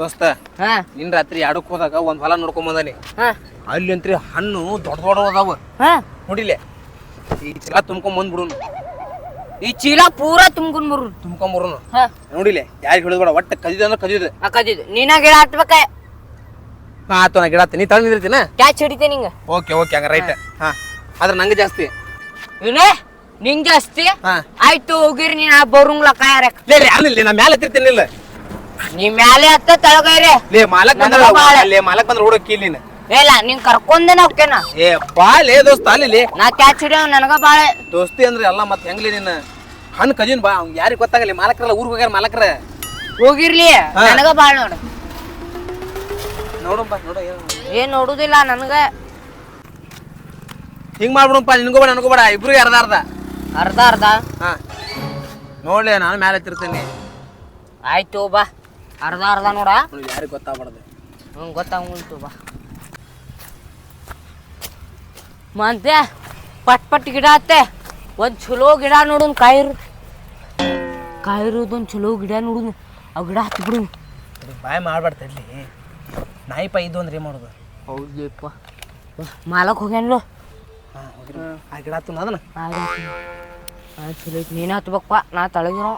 ದೋಸ್ತ ಹಾ. ನಿನ್ ರಾತ್ರಿ ಎರಡಕ್ಕೆ ಹೋದಾಗ ಒಂದ್ ಹೊಲ ನೋಡ್ಕೊಂಡ್ ಬಂದಾನಿ. ಹಾ. ಅಲ್ಲಿ ಅಂತ್ರಿ ಹಣ್ಣು ದೊಡ್ಡ ದೊಡ್ಡ ಅದಾವ. ಹಾ. ನೋಡಿಲೆ? ಈ ಚೀಲ ತುಂಬ್ಕೊಂಡ್ ಬಂದ್ಬಿಡುನು. ಈ ಚೀಲ ಪೂರಾ ತುಂಬ್ಕೊಂಡ್ ಬರು. ತುಂಬ್ಕೊಂಡ್ ಬರುನು. ಹಾ. ನೋಡಿಲೆ? ಯಾರಿಗೆ ಹೇಳಿದ್ಬೇಡ ಒಟ್ಟ ಕದಿದ ಅಂದ್ರೆ ಕದಿದ ಅಕ್ಕದಿದ್ದು ನೀನ ಗಿಡ ಹತ್ಬೇಕ. ಆತು ನಾ ಗಿಡ ನೀ ತಗೊಂಡಿರ್ತೀನ ಕ್ಯಾಚ್ ಹಿಡಿತೆ ನಿಂಗ. ಓಕೆ ಓಕೆ ಹಂಗ ರೈಟ್. ಹಾ. ಆದ್ರೆ ನಂಗೆ ಜಾಸ್ತಿ. ಇವನೇ ನಿಂಗೆ ಜಾಸ್ತಿ? ಹಾ. ಆಯ್ತು ಹೋಗಿರಿ ನೀನ್ ಬರುಂಗ್ಲ ಕಾಯರಕ್ ಲೇ ಲೇ ಅಲ್ಲಿ ನಾ ಮ್ಯಾಲೆ ಹತ್ತಿರ್ತೀನಿ ಇಲ್ಲ ನೀ ಮ್ಯಾಲೆ ಹತ್ತ ತಳಗೈರೆ. ಲೇ ಮಾಲಕ್ ಬಂದ್ರ ಬಾಳೆ. ಲೇ ಮಾಲಕ್ ಬಂದ್ರ ಹುಡುಕಿ ನೀನು. ಇಲ್ಲ ನಿನ್ ಕರ್ಕೊಂದೇನ ಹೋಗ್ತೇನ? ಏ ಬಾ ಲೇ ದೋಸ್ತ ಅಲ್ಲಿ ಲೇ. ನಾ ಕ್ಯಾಚ್ ಹಿಡಿಯೋ ನನಗ ಬಾಳೆ. ದೋಸ್ತಿ ಅಂದ್ರೆ ಎಲ್ಲ ಮತ್ತೆ ಹೆಂಗ್ಲಿ ನಿನ್ನ ಹಣ್ಣು ಕಜಿನ್ ಬಾ ಅವ್ನ್ ಯಾರಿಗ್ ಗೊತ್ತಾಗಲಿ ಮಾಲಕ್ರಲ್ಲ ಊರ್ಗ್ ಹೋಗ್ಯಾರ ಮಾಲಕ್ರ. ಹೋಗಿರ್ಲಿ ಹಾ. ನನಗ ಬಾಳ ನೋಡು. ನೋಡಪ್ಪ ನೋಡ ಏನು ಏನ್ ನೋಡುದಿಲ್ಲ ನನಗ. ಹಿಂಗ್ ಮಾಡ್ಬಿಡಪ್ಪ ನಿನ್ಗೂ ಬೇಡ ನನಗೂ ಬೇಡ ಇಬ್ರಿಗೆ ಅರ್ಧ ಅರ್ಧ. ಅರ್ಧ ಅರ್ಧ. ಹಾ. ನೋಡ್ಲಿ ನಾನು ಮ್ಯಾಲೆ ಹತ್ತಿರ್ತೀನಿ. ಆಯ್ತು ಬಾ. ಅರ್ಧ ಅರ್ಧ ನೋಡ. ಯಾರಿಗೆ ಗೊತ್ತಾಗ್ಬಾರ್ದು. ಹ್ಞೂ ಗೊತ್ತಾಗುಂಟು ಬಾ. ಮತ್ತೆ ಪಟ್ ಪಟ್ ಗಿಡ ಅತ್ತೆ. ಒಂದು ಚಲೋ ಗಿಡ ನೋಡುನ್ ಕಾಯಿರು ಕಾಯಿರೋದೊಂದು ಚಲೋ ಗಿಡ ನೋಡುನು ಆ ಗಿಡ ಹತ್ತಿ ಬಿಡು ಬಾಯ್ ಮಾಡ್ಬಾರ್ದಲ್ಲಿ ನಾಯಿ ಪೈ ಇದು ಅಂದ್ರೆ ಏನು ಮಾಡೋದು. ಹೌದಪ್ಪ ಮಾಲಕ್ ಹೋಗ್ಯಾನ್ಲು. ಆ ಗಿಡ ಹತ್ತು ಅದನ್ನ. ಚಲೋ ಐತಿ. ನೀನು ಹತ್ಬೇಕಪ್ಪ ನಾ ತಳಗಿರೋ.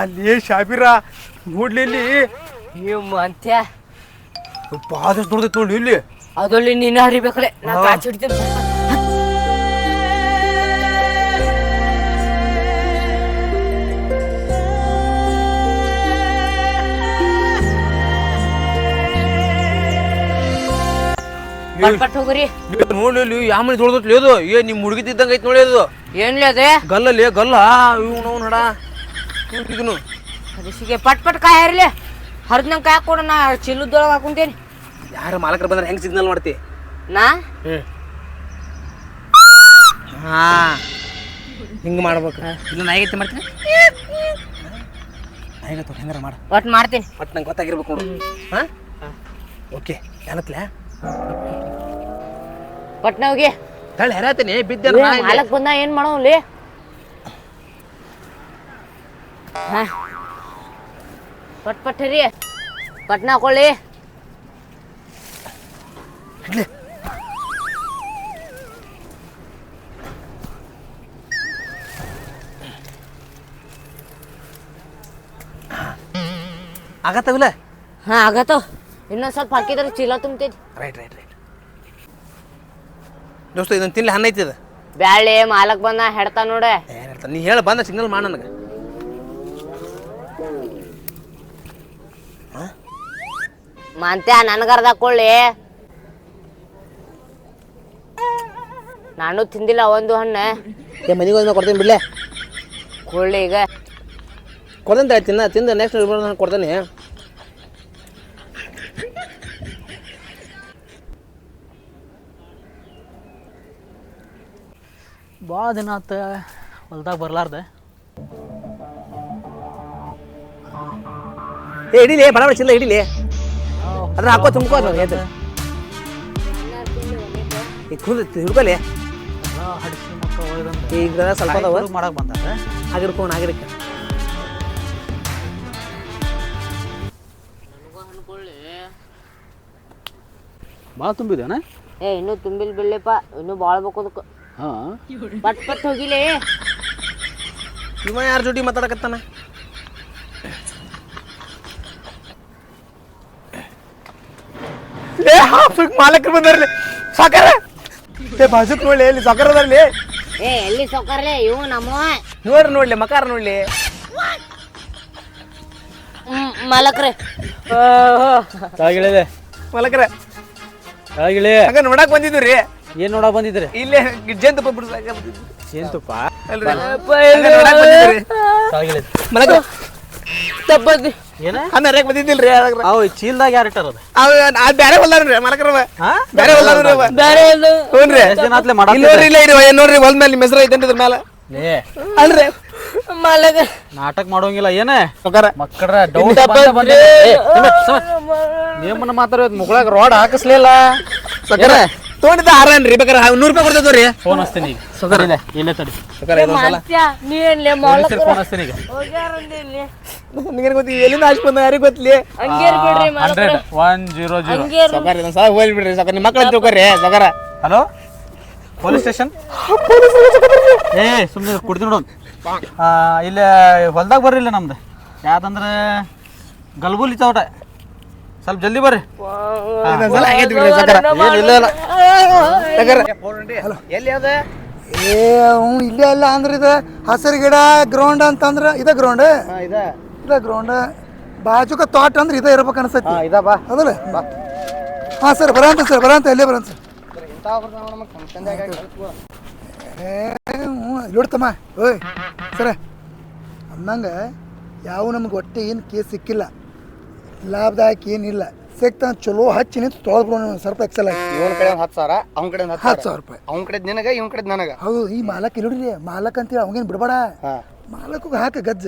ಅಲ್ಲಿ ಶಾಬಿರ ನೋಡ್ಲಿಲ್ಲಿ. ನೀವು ಮಂತ್ಯ ಆದಷ್ಟು ದೊಡ್ಡದೈತೆ ನೋಡಿ ಇಲ್ಲಿ. ಅದ್ರಲ್ಲಿ ನೀನು ಹರಿಬೇಕಲೆ ನಾ ಹಾ. ಕಾಚ್ ಹಿಡ್ತೀನಿ. ಪಟ್ ಪಟ್ ಹೋಗ್ರಿ. ನೋಡ್ಲಿ ಮನೆ ದೊಡ್ಡದೈತಿ ಅದು ಏ ನಿಮ್ಮ ಹುಡುಗಿದ್ದಂಗ ಐತಿ ನೋಡಿ ಅದು ಏನ್ಲಿ ಅದೇ? ಗಲ್ಲಲ್ಲಿ ಗಲ್ಲ. ಇವ್ ನಡ. ಇದನ್ನು ಹರಿಸಿಗೆ ಪಟ್ ಪಟ್ ಕಾಯಿ ಇರಲಿ ಹರಿದ್ನಂಗೆ ಕಾಯಿ ಕೊಡು ನಾ ಚಿಲ್ಲದೊಳಗೆ ಹಾಕೊಂತೇನಿ ಯಾರು ಮಾಲಕರು ಬಂದ್ರೆ ಹೆಂಗ್ ಸಿಗ್ನಲ್ ಮಾಡ್ತಿ? ನಾ? ಹಾ. ಹಿಂಗ ಮಾಡ್ಬೇಕು. ಇಲ್ಲ ನಾಯಿಗತ್ತೆ ಮಾಡ್ತೀನಿ. ನಾಯಿಗತ್ತ ಹೆಂಗಾರ ಮಾಡ. ಒಟ್ಟು ಮಾಡ್ತೀನಿ. ಒಟ್ಟು ನಂಗೆ ಗೊತ್ತಾಗಿರ್ಬೇಕು ನೋಡು. ಹಾ? ಓಕೆ ಏನತ್ಲೆ ಪಟ್ನ ಹೋಗಿ. ತಳ್ಳಿ ಹೆರಾತೀನಿ ಬಿದ್ದೆ ಮಾಲಕ್ ಬಂದ ಏನ್ ಮಾಡೋಲಿ ಹಾ. ಪಟ್ ಪಟ್ ಹರಿ. ಪಟ್ನ ಹಾಕೊಳ್ಳಿ. ಆಗತ್ತವಿಲ್ಲ ಹಾ ಆಗತ್ತೋ. ಇನ್ನೊಂದ್ ಸ್ವಲ್ಪ ಹಾಕಿದ್ರೆ ಚೀಲ ತುಂಬ್ತೈತಿ. ರೈಟ್ ರೈಟ್ ರೈಟ್ ದೋಸ್ತ ಇದನ್ನ ತಿನ್ಲಿ ಹಣ್ಣೈತಿ ಇದು. ಬ್ಯಾಳೆ ಮಾಲಕ್ ಬಂದ ಹೆಡ್ತಾ ನೋಡೆ. ಏನ್ ಹೇಳ್ತಾನೆ ನೀ ಹೇಳ ಬಂದ ಸಿಗ್ನಲ್ ಮಾಡ ನನಗೆ. ಮಂತ್ಯ ನನಗರ್ದ ಕೊಳ್ಳಿ ನಾನು ತಿಂದಿಲ್ಲ ಒಂದು ಹಣ್ಣು. ಏ ಮನೆಗೆ ಹೋದ್ಮೇಲೆ ಕೊಡ್ತೀನಿ ಬಿಡ್ಲೆ. ಕೊಳ್ಳಿ ಈಗ. ಕೊಡ್ತಂತ ತಿನ್ನ ತಿಂದ ನೆಕ್ಸ್ಟ್ ನಾನು ಕೊಡ್ತೀನಿ. ಭಾಳ ದಿನ ಆತ ಹೊಲ್ದಾಗ ಬರಲಾರ್ದೆ. ಏ ಹಿಡಿಲಿ ಬಡ ಬಡ ಚಿಲ್ಲ ಹಿಡಿಲಿ. ಅದ್ರ ಹಾಕೋ ತುಂಬ್ಕೋ ಅದು ಎದ್ದು. ಈಗ ಕುಂದ ಹಿಡ್ಕೊಲಿ ಈಗ ಸ್ವಲ್ಪ ಅದಾವ. ಮಾಡಕ್ ಬಂದ ಆಗಿಡ್ಕೊಂಡು ಆಗಿಡಕ್ಕೆ ಭಾಳ ತುಂಬಿದೇನ ಏ ಇನ್ನು ತುಂಬಿಲ್ ಬಿಡ್ಲಿಪ್ಪ ಇನ್ನೂ ಭಾಳ ಬೇಕು ಅದಕ್ಕೆ. ಹಾಂ. ಪಟ್ ಪಟ್ ಹೋಗಿಲೇ. ಇವ ಯಾರ ಜೋಡಿ ಮಾತಾಡಕತ್ತಾನ? ಹಾಫಿಕ್ ಮಾಲಕರು ಬಂದ್ರಲ್ಲಿ ಸಾಕಾರ? ಏ ಬಾಜುಕ್ ನೋಡ್ಲಿ ಎಲ್ಲಿ ಸಾಕಾರ ಅದರಲ್ಲಿ ಏ ಎಲ್ಲಿ ಸೊಕ್ಕರ್ಲೆ ಇವು ನಮ್ಮ ನೋಡ್ರಿ ನೋಡ್ಲಿ ಮಕಾರ ನೋಡ್ಲಿ. ಮಲಕ್ರೆ. ಕೆಳಗಿಳಿದೆ ಮಲಕರ. ಕೆಳಗಿಳಿ ಹಂಗ ನೋಡಕ್ ಬಂದಿದ್ವಿ ರೀ ಏನ್ ನೋಡಕ್ ಬಂದಿದ್ರಿ ಇಲ್ಲೇ ಬಿಡ್ಸಾಕ ಏನ್ ತುಪ್ಪ ಅಲ್ರಿ. ನೋಡಕ್ ಮಲಕ ಏನ ಬಂದಿದ್ದಿಲ್ರಿ ಅದ್ರಾಗ. ಅವು ಚೀಲ್ದಾಗ ಯಾರು ಇಟ್ಟಾರದು ಅವ ಆ ಬ್ಯಾರೆ ಹೊಲ್ದಾರ್ರಿ ಮಲಕರವ ಹಾ ಬ್ಯಾರೆ ಅವ ಬೇರೆ ಇದು ಹ್ಞೂನ್ರಿ ಎಷ್ಟ್ ದಿನ ಆತ್ಲೆ ಇಲ್ಲಿ ಮಾಡಕ್ ನೋಡ್ರಿ ಇಲ್ಲ ಇರಿ ಏನ್ ನೋಡ್ರಿ ಹೊಲ್ದ ಮೇಲೆ ನಿಮ್ಮ ಹೆಸರು ಐತೇನ್ರಿ ಇದ್ರ ಮೇಲೆ ಲೇ ಅಲ್ರಿ ಮಲಗ ನಾಟಕ ಮಾಡೋಂಗಿಲ್ಲ ಏನೇ ಸೌಕಾರ ಮಕ್ಕಳ ಡೌಟ್ ಬಂದ ನಿಮ್ಮನ್ನ ಮಾತಾಡೋದು ಮುಗಳಾಗ ರೋಡ್ ಹಾಕಿಸ್ಲಿಲ್ಲ ಸೌಕಾರ ತೊಗೊಂಡಿದ್ದ ಆರನ್ರಿ ಬೇಕಾರೆ ನೂರು ರೂಪಾಯಿ ಕೊಡ್ತೇವ್ರಿ ಫೋನ್ ಹಚ್ತೀನಿ ಈಗ. ಇದೆ ಇಲ್ಲ ಇಲ್ಲೇ ತಡಿ. ನೀನ್ಲೇ ಫೋನ್ ಹಚ್ತೀನಿ ಈಗ. ನಿಮಗೆ ಗೊತ್ತಿ ಎಲ್ಲಿಂದ ಆಶ್ ಬಂದ ಯಾರಿಗೆ ಗೊತ್ತಲಿ? ಹಂಗೇರ್ ಬಿಡ್ರಿ ಹಂಡ್ರೆಡ್ ಒನ್ ಜೀರೋ ಜೀರೋ. ಹಂಗೇರ್ ಸಕಾರ ಇದೊಂದು ಸಲ ಹೋಗಿ ಬಿಡ್ರಿ ಸಕಾರ ನಿಮ್ಮ ಮಕ್ಕಳ ತಿಳ್ಕೊರಿ ಸಕಾರ ಹಲೋ? Police station? ಏ ಸುಮ್ಮನೆ ಕುಡ್ದು ನೋಡು. ಇಲ್ಲೇ ಹೊಲ್ದಾಗ ಬರ್ರಿ ಇಲ್ಲ ನಮ್ದು. ಯಾಕಂದ್ರೆ ಗಲ್ಬುಲಿ ಇತ್ತಾವಟ ಸ್ವಲ್ಪ ಜಲ್ದಿ ಬರ್ರಿ. ಇಲ್ಲ. ಇಲ್ಲ ಸಕಾರ. ಎಲ್ಲಿ ಏ ಅವ್ನು ಇಲ್ಲೇ ಅಲ್ಲ ಅಂದ್ರೆ ಇದು ಹಸಿರು ಗಿಡ ಗ್ರೌಂಡ್ ಅಂತಂದ್ರೆ ಇದ ಗ್ರೌಂಡ್? ಇದ. ಇದ ಗ್ರೌಂಡ್. ಬಾಜುಕ ತೋಟ ಅಂದ್ರೆ ಇದ ಇರ್ಬೇಕು ಅನ್ಸತ್ತಿ. ಇದ ಬಾ. ಅದಲ್ಲ? ಹಾ ಸರ್ ಬರಂತ ಸರ್ ಬರಂತ ಇಲ್ಲೇ ಬರಂತ ಏ ಹ್ಞೂ ನೋಡ್ತಮ್ಮ ಓಯ್ ಸರ. ಅಂದಂಗ ಯಾವ ನಮ್ಗೆ ಹೊಟ್ಟೆ ಏನು ಕೇಸ್ ಸಿಕ್ಕಿಲ್ಲ. ಲಾಭದಾಯಕ ಏನಿಲ್ಲ. ಸಿಕ್ತ ಚಲೋ ಹಚ್ಚಿ ನಿಂತು ತೊಳೆದ್ಬಿಡೋಣ ಒಂದು ಸ್ವಲ್ಪ ಎಕ್ಸಲ್ ಆಗಿ ಇವನ್ ಕಡೆ ಒಂದು ಹತ್ತು ಸಾವಿರ ಅವ್ನ ಕಡೆ ಒಂದ್ ಹತ್ತು ಹತ್ತು ಸಾವಿರ. ರೂಪಾಯಿ. ಅವ್ನ ಕಡೆ ನಿನಗ ಇವನ್ ಕಡೆ ನನಗ. ಹೌದು ಈ ಮಾಲಕ್ ಇಲ್ಲಿ ನೋಡ್ರಿ ಮಾಲಕ್ ಅಂತೇಳಿ ಅವಂಗೇನು ಬಿಡಬೇಡ. ಹಾ. ಹಾಕಿ ಹಾಕ ಗಜ್ಜ.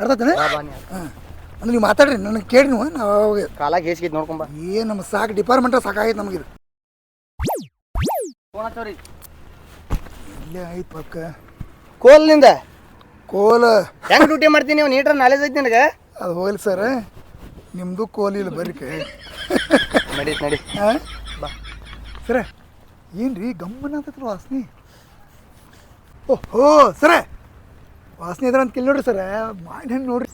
ಅರ್ಥತೇನೆ ಹಾಂ. ಅಂದ್ರೆ ನೀವು ಮಾತಾಡ್ರಿ ನನಗೆ ಕೇಳಿ ನೀವು ನಾವು ಅವಾಗ ಕಾಲಾಗ ಹೇಸಿಗೆ ನೋಡ್ಕೊಂಬ. ಏನು ನಮ್ಮ ಸಾಕು ಡಿಪಾರ್ಟ್ಮೆಂಟ್ ಸಾಕಾಗೈತೆ ನಮಗಿದು ಇಲ್ಲೇ ಐತ್ ಪಕ್ಕ. ಕೋಲ್ನಿಂದ ಕೋಲ. ಹೆಂಗ್ ಡ್ಯೂಟಿ ಮಾಡ್ತೀನಿ ನೀವು? ನೀಟ್ರ ನಾಲೆಜ್ ಐತಿ ನಿನಗ? ಅದು ಹೋಗಲಿ ಸರ್ ನಿಮ್ಮದು ಕೋಲಿ ಇಲ್ಲ ಬರ್ರಿ ಕೈ ನಡಿ. ನಡಿ ಹಾಂ ಸರ ಏನು ರೀ ಗಮ್ಮನ ಅಂತತ್ರ ವಾಸನೆ? ಓಹೋ ಸರ ವಾಸನೆ ಇದ್ರ ಅಂತ ಕೇಳಿ ನೋಡ್ರಿ ಸರ ಮಾವಿನ ಹಣ್ಣು ನೋಡ್ರಿ.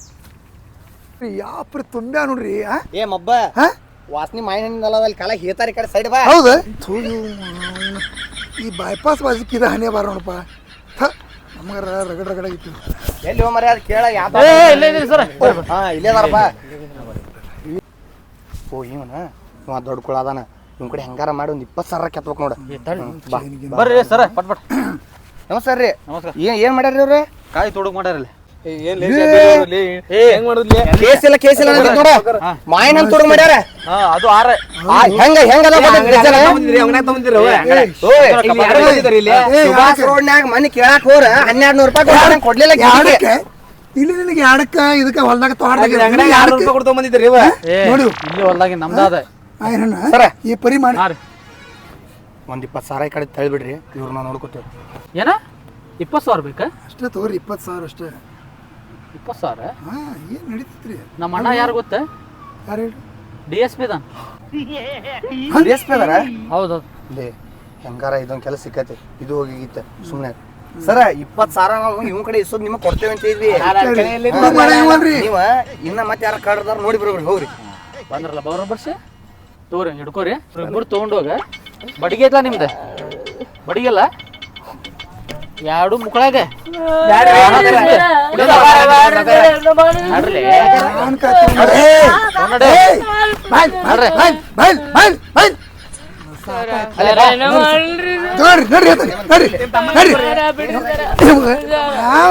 ಯಾಪ್ರಿ ತುಂಬ್ಯಾ ನೋಡ್ರಿ ಹಾಂ ಏ ಮಬ್ಬ ಹಾಂ ವಾಸನಿ ಮಾಯಿನ ಹಣ್ಣಿಂದಲ್ಲ ಅಲ್ಲಿ ಕಾಲಾಗ ಹೇತಾರಿ ಕಡೆ ಸೈಡ್ ಬಾ. ಹೌದು. ಥೂ ಈ ಬೈಪಾಸ್ ಬಾಜಿಕ್ಕಿದ ಹಣೆ ಬಾರ ನೋಡಪ್ಪ. ಥ ನಮಗಾರ ರಗಡ ರಗಡ ಆಗಿತ್ತು ಎಲ್ಲಿ ಹೋಗ್ ಮರ್ಯಾದ ಕೇಳ ಯಾವ ಇಲ್ಲೇ ಇದೀನಿ ಸರ್. ಹಾ ಇಲ್ಲೇ ಅದಾರಪ್ಪ. ಓ ಇವನ? ಇವ ದೊಡ್ಡ ಕುಳ ಅದಾನ. ನಿಮ್ಮ ಕಡೆ ಹೆಂಗಾರ ಮಾಡಿ ಒಂದ್ ಇಪ್ಪತ್ತು ಸಾವಿರ ಕೆತ್ತಬೇಕು ನೋಡ. ಬಾ. ಬರ್ರಿ ಸರ್ ಪಟ್ ಪಟ್. ನಮಸ್ಕಾರ ರೀ. ನಮಸ್ಕಾರ. ಏನ್ ಏನ್ ಮಾಡ್ಯಾರ ಇವ್ರೆ ಕಾಯಿ ತೊಡಗ್ ಮಾಡ್ಯಾರ ಇಲ್ಲಿ ಹೆಂಗ್ ಮಾಡುದ್ಲಿ? ಕೇಸ್ ಇಲ್ಲ ಕೇಸ್ ಇಲ್ಲ ಅನ್ನಕತ್ತ್ ನೋಡ. ಮಾಯಿನ ತುಡುಗ್ ಮಾಡ್ಯಾರ. ಹಾ ಅದು ಆರ ಆ, ಹೆಂಗ ಹೆಂಗದ ಸುಭಾಷ್ ರೋಡ್ನ್ಯಾಗ ಮನಿ ಕೇಳಾಕ ಹೋರ ಹನ್ನೆರಡು ನೂರು ರೂಪಾಯಿ ಕೊಡ್ಲಿಲ್ಲ ಇಲ್ಲಿ ನಿನಗೆ ಅಡಕ ಇದಕ್ಕೆ ಹೊಲ್ದಾಗ ತೋಟದಾಗ ಅಂಗಡಿ ಆರು ರೂಪಾಯಿ ಕೊಡ್ತಾ ಬಂದಿದ್ರಿ ಇವ ಏ ನೋಡಿ. ಇಲ್ಲಿ ಹೊಲ್ದಾಗಿ ನಮ್ದಾದ. ಹಣ್ಣ ಸರ. ಈ ಪರಿ ಮಾಡಿ. ಒಂದ್ ಇಪ್ಪತ್ತು ಸಾವಿರ ಈ ಕಡೆ ತಳ್ಬಿಡ್ರಿ ಇವ್ರನ್ನ ನೋಡ್ಕೊತೇವೆ. ಏನ? ಇಪ್ಪತ್ತು ಸಾವಿರ ಬೇಕಾ? ಅಷ್ಟೇ ತಗೋರಿ ಇಪ್ಪತ್ತು ಸಾವಿರ ಅಷ್ಟೇ. ಇಪ್ಪತ್ತು ಸಾವಿರ? ಹಾಂ ಏನು ನಡೀತೈತ್ರಿ? ನಮ್ಮ ಅಣ್ಣ ಯಾರು ಗೊತ್ತ? ಯಾರು ಹೇಳಿ ಡಿ ಎಸ್ ಪಿ ಅದಾನ ಎಷ್ಟ್ ಅದಾರ? ಹೌದು ಲೇ ಹೆಂಗಾರ ಇದೊಂದು ಕೆಲಸ ಸಿಕ್ಕತ್ತೆ ಇದು ಹೋಗಿತ್ತ ಸುಮ್ನೆ. ಸರ ಇಪ್ಪತ್ ಸಾವಿರ ನಾವು ಇವ್ ಕಡೆ ಇಸೋದ್ ನಿಮಗೆ ಕೊಡ್ತೇವೆ ಅಂತ ಇದ್ವಿ. ನೀವ ಇನ್ನ ಮತ್ತೆ ಯಾರ ಕಡ್ದಾರ ನೋಡಿ ಬರ್ರಿ ಹೋಗ್ರಿ. ಬಂದ್ರಲ್ಲ ಬವರ ಬರ್ಸಿ. ತೋರಿ ಹಿಡ್ಕೋರಿ. ಇಬ್ಬರು ತೊಗೊಂಡೋಗ ಬಡಿಗೆ ಐತ್ಲಾ ನಿಮ್ದು? ಬಡಿಗೆಲ್ಲ ಎರಡು ಮುಕ್ಕಳಾಗ ನಡ್ರಿ. ನೋಡ್ರಿ ನೋಡ್ರಿ ಆತ, ನೋಡ್ರಿ. ನೋಡ್ರಿ. ನಿಮ್ಗೆ ಯಾವ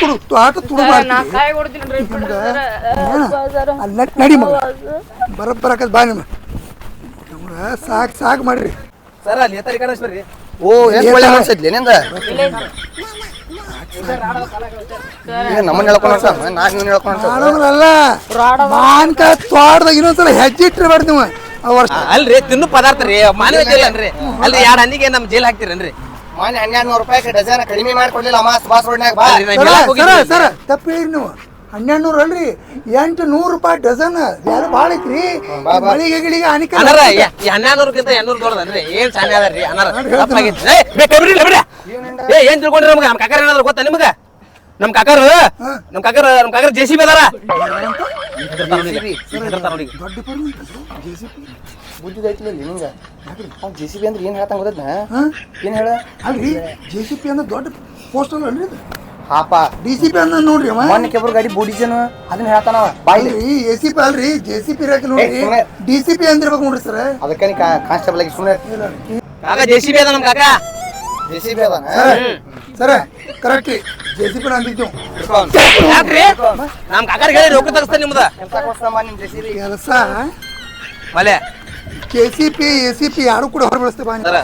ತುಡು ತುಡು ಅಲ್ಲಿ ನಡ್- ಮಗ. ಬರ ಬರಕ ಬಾ ನಿಮ್ಮ. ನಮ್ಗೆ ಸಾಕು ಸಾಕು ಮಾಡ್ರಿ. ಸರ್ ಅಲ್ಲಿ ಎತ್ತರಿ ಓ ಎಷ್ಟು ಒಳ್ಳೆ ನಿಂದ? ನಮ್ಮನ್ನ ಹೇಳ್ಕೊಂಡ್ ಮಾಡೋದ್ರಲ್ಲ ಮಾನ್ಕಾಯಿ ತೋಟದಾಗ ಇನ್ನೊಂದ್ಸಲ ಹೆಜ್ಜೆ ಇಟ್ಟಿರ್ಬಾರ್ದು ನೀವು. ವರ್ಷ. ಅಲ್ರಿ ತಿನ್ನು ಪದಾರ್ಥ ರೀ ಮಾನವ ಜೈಲ್ ಅನ್ರಿ ಅಲ್ರಿ. ಎರಡ್ ಹಂದಿಗೆ ನಮ್ ಜೈಲ್ ಹಾಕ್ತಿರೇನ್ರಿ? ಮಾನ್ಯ ಹನ್ನೆರಡು ನೂರು ರೂಪಾಯಿ ಡಜನ್ ಕಡಿಮೆ ಮಾಡ್ಕೊಡ್ಲಿಲ್ಲ ಅಮ್ಮ ಬಾಸ್ ಬಾ. ಸರ ತಪ್ಪು ಹೇಳಿರಿ ನೀವು. ಹನ್ನೆರಡು ನೂರು ಅಲ್ರಿ ಎಂಟು ನೂರು ರೂಪಾಯಿ ಡಜನ್. ಯಾರು ಭಾಳ ಐತ್ರಿ? ಮಳಿಗೆ ಗಿಳಿಗೆ ಅನಾರ ಎಣ್ಣೂರು ದೊಡ್ಡದನ್ರಿ ಏನ್ ಅದಾರ್ರಿ ಅನಾರ ಏನ್ ತಿಳ್ಕೊಂಡ್ರಿ ನಮ್ಗೆ? ನಮ್ ಕಾಕಾರ ಏನಾದ್ರು ಗೊತ್ತಾ ನಿಮ್ಗ? ನಮ್ ಕಾಕರ್? ನಮ್ ಕಾಕರ್ ನಮ್ ಕಾಕರ್ ಜೆ ಸಿ ಬಿ ಅದಾರ. ನೋಡಿ ದೊಡ್ಡ ಡಿಪಾರ್ಟ್ಮೆಂಟ್ ಜೆ ಸಿ ಪಿ ಬುದ್ಧಿ ಐತಿಲ್ಲ ನಿಂಗ. ಅವ್ನು ಜೆ ಸಿ ಬಿ ಅಂದ್ರೆ ಏನ್ ಹೇಳ್ತಾನ ಗೊತ್ತೈತ್ನ ಹಾಂ? ಏನ್ ಹೇಳ? ಅಲ್ರಿ ಜೆ ಸಿ ಪಿ ಅಂದ್ರೆ ದೊಡ್ಡ ಪೋಸ್ಟ್ ಅಲ್ರಿ ಇದು ಹಾಪ. ಡಿ ಸಿ ಪಿ ಅಂದ್ರೆ ನೋಡ್ರಿ ಮೊನ್ನೆ ಕೆಬ್ರು ಗಾಡಿ ಬುಡಿಜನ್ ಅದನ್ನ ಹೇಳ್ತಾನವ ಬಾಯ್ಲಿ ಅಲ್ರಿ ಎ ಸಿ ಪಿ ಅಲ್ರಿ ಜೆ ಸಿ ಪಿ ಇರಾಕ ನೋಡ್ರಿ. ಡಿ ಸಿ ಪಿ ಅಂದಿರ್ಬೇಕು ನೋಡ್ರಿ ಸರ್. ಅದಕ್ಕೆ ನೀ ಕಾನ್ಸ್ಟೇಬಲ್ ಆಗಿ ಸುಮ್ಮನೆ ಕಾಕ ಜೆ ಸಿ ಬಿ ಅದ ನಮ್ ಕಾಕ. ಜೆ ಸಿ ಬಿ ಅದಾನ? ಸರ ಕರೆಕ್ಟ್ ಯಾಕ್ರಿ? ನಮ್ ಕಾಕರ್ ಹೇಳಿ ರೊಕ್ಕ ತಗಸ್ತಾನೆ ನಿಮ್ದ. ಕೆಲ್ಸ. ಮಲೆ. K C P A C P ಯಾರು ಕೂಡ ಹೊರಬಳಿಸ್ತೇವೆ ಬಾ. ಸರ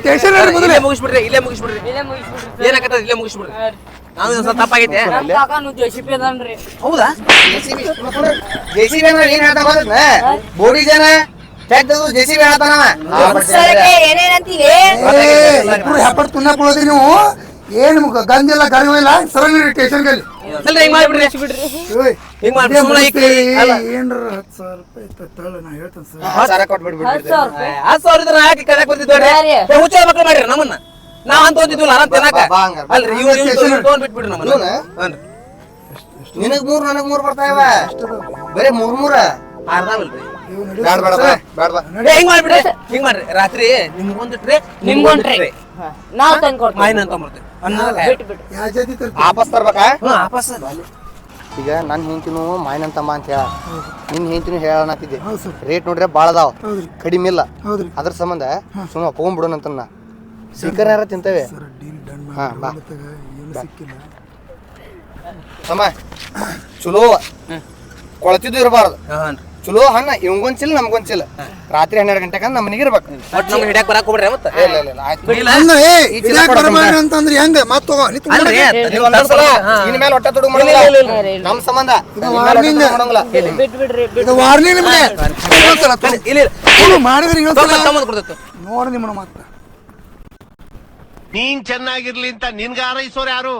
ಸ್ಟೇಷನ್ ಮೊದಲೇ. ಇಲ್ಲೇ ಮುಗಿಸ್ಬಿಡ್ರಿ ಇಲ್ಲೇ ಮುಗಿಸ್ಬಿಡ್ರಿ. ಏನಾಗತ್ತದ ಇಲ್ಲೇ ಮುಗಿಸ್ಬಿಡ್ರಿ. ನಾವು ಇದೊಂದ್ ಸ್ವಲ್ಪ ತಪ್ಪಾಗೈತೆ. ಹೌದಾ? ಜೆಸಿಬಿ ಅಂದ್ರೆ ಏನ್ ಹೇಳ್ತಾನ ಗೊತ್ತೈತ್ನ ಬೋಡಿ ಜನ ಕೆಟ್ಟದು ಜೆಸಿಬಿ ಹೇಳ್ತಾನವ ಏನೇನಂತೀವಿ ಏ ಇಬ್ರು ಹೆಪ್ಪಟ್ ತುನ್ನಕ್ ನೀವು. ಏನ್ ಗಂಜೆಲ್ಲ ಗಂಜಿಲ್ಲ ಸರಂಗಿ ಸ್ಟೇಷನ್ ಅಲ್ಲಿ. ಹಿಂಗ್ ಮಾಡ್ಬಿಡ್ರಿ. ಹಿಂಗ್ ಮಾಡ್ಬಿಡಿ, ಏನ್ರ ಹತ್ತು ಸಾವಿರ ರೂಪಾಯಿ ಇತ್ತ ತಗೊಳ್ಳಿ, ನಾ ಹೇಳ್ತೇನೆ ಸರ್. ಸಾರ ಕೊಟ್ಬಿಡ್ಬಿಡ್ರಿ ಹತ್ತು ಸಾವಿರ ರೂಪಾಯಿ? ಹತ್ತು ಸಾವಿರ ಇದ್ರೆ ಹಾಕಿ ಹುಚ್ಚ ಮಕ್ಳು ಮಾಡ್ರಿ ನಮ್ಮನ್ನ. ನಾವ್ ಅಂತ ತಿನ್ನಾಕ. ಅಲ್ರಿ ಇವ್ರು ಇವ್ರು ತೊಗೊಂಡ್ ಬಿಟ್ಬಿಡ್ರಿ ನಮ್ಮನ್ನ. ಇವ್ನ? ಹ್ಞೂ ನಿನಗ್ ಮೂರ್ ನನಗ್ ಮೂರ್ ಬರ್ತಾವ ಬರೇ ಮೂರ್ ಏ, ಹಿಂಗ್ ಮಾಡ್ಬಿಡ್ರಿ. ಹಿಂಗ್ ಮಾಡ್ರಿ. ರಾತ್ರಿ ನಿಮ್ಗೊಂದು ಟ್ರೇ ನಿಮ್ಗೊಂದ್. ನಾವ್ ತಂದ್ಕೊಡ್ತೀವಿ ಮಾಯಿನ ಅಂತ ವಾಪಸ್ ತರ್ಬೇಕಾ? ಈಗ ನನ್ನ ಹೆಂಡತಿನು ಮಾಯನಂತಮ್ಮ ಅಂತ ಹೇಳ. ನಿನ್ ಹೆಂಡತಿನು ಹೇಳಣತ್ತಿದ್ದೆ ಹೌದು ಸರ್. ರೇಟ್ ನೋಡ್ರೆ ಭಾಳ ಅದಾವ. ಕಡಿಮೆ ಇಲ್ಲ. ಅದ್ರ ಸಂಬಂಧ ಸುಮ್ಮ ಒಪ್ಕೊಂಡ್ಬಿಡೋಣಂತ ಅಂತ ಸೀಕರ್ ಯಾರ ತಿಂತೇವೆ? ಹಾ, ಬಾ. ತಮ್ಮ ಚಲೋ. ಕೊಳತಿದ್ದು ಇರಬಾರ್ದು. ಚಲೋ ಹಣ್ಣ ಇವಂಗೊಂದ್ ಚಿಲ್ ನಮ್ಗೊಂದ್ ಚಿಲ್ ರಾತ್ರಿ ಹನ್ನೆರಡು ಗಂಟೆಗೆ ನಮ್ಮ ಮನೆಗೆ ಇರ್ಬೇಕು. ಒಟ್ಟು ನಮ್ಗೆ ಹೋಗ್ಬಿಡ್ರಿ ಮತ್ತೆ. ಇಲ್ಲ ಇಲ್ಲ ಇಲ್ಲ ಆಯ್ತು. ಅಂತಂದ್ರೆ ಹೆಂಗ? ಮತ್ತೆ ತಗೋ ನೀ ತುಂಬ ಅಲ್ರಿ ನೀವು ಒಂದೊಂದ್ಸಲ ಇನ್ ಮೇಲೆ ಹೊಟ್ಟೆ ತುಡುಗ್ ಮಾಡಂಗಿಲ್ಲ. ಇಲ್ಲ, ಇಲ್ಲ, ಇಲ್ಲ, ನಮ್ ಸಂಬಂಧ. ಮಾಡಂಗಿಲ್ಲ. ಇದು ವಾರ್ನಿಂಗ್ ನಿಮಗೆ. ಇಲ್ಲ ಇಲ್ಲ ಮಾಡಿದ್ರೆ ನೋಡಿ ನಿಮ್ಮನ್ನ ಮಾತ್ರ. ನೀನ್ ಚೆನ್ನಾಗಿರ್ಲಿ ಅಂತ ನಿನ್ಗ ಆರೈಸೋರ್ ಯಾರು?